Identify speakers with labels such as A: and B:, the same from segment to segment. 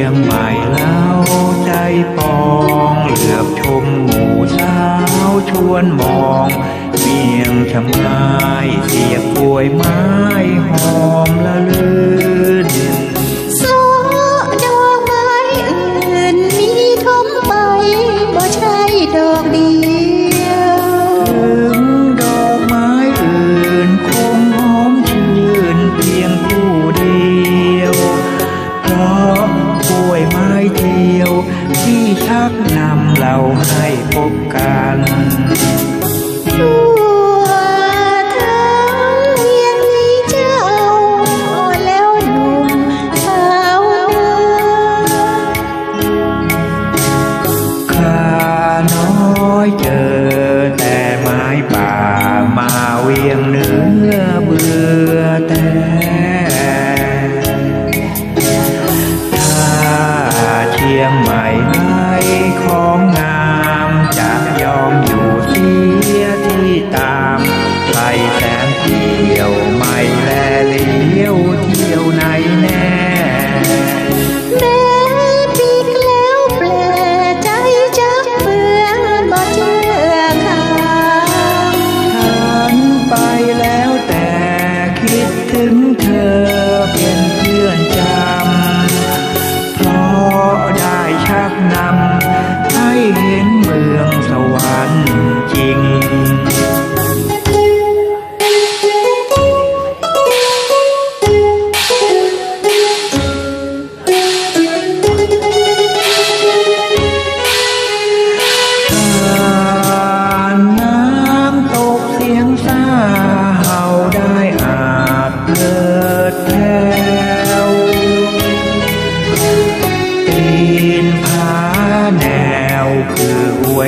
A: ยงใหม่เล่าใจปองเหลือบชมหมู่สาวชวนมองเมียงชำง่ายเสียบกล้วยไม้หอมละลื่น
B: โซดอกไม้อื่นมีทมไปบ่ใช่ดอกเดียว
A: ถึงดอกไม้อื่นคงหอมชื่นเพียงคู่เดียวเพราะ เดียว ที่ชักนำเราให้พบกัน
B: เชี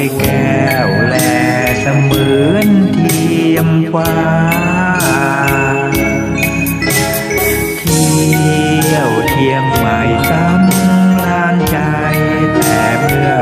A: วยแก้
B: วแลเส
A: มือนเทียมฟ้า เที่ยวเที่ยงใหม่ซ้ำลานใจแต่เมื่อ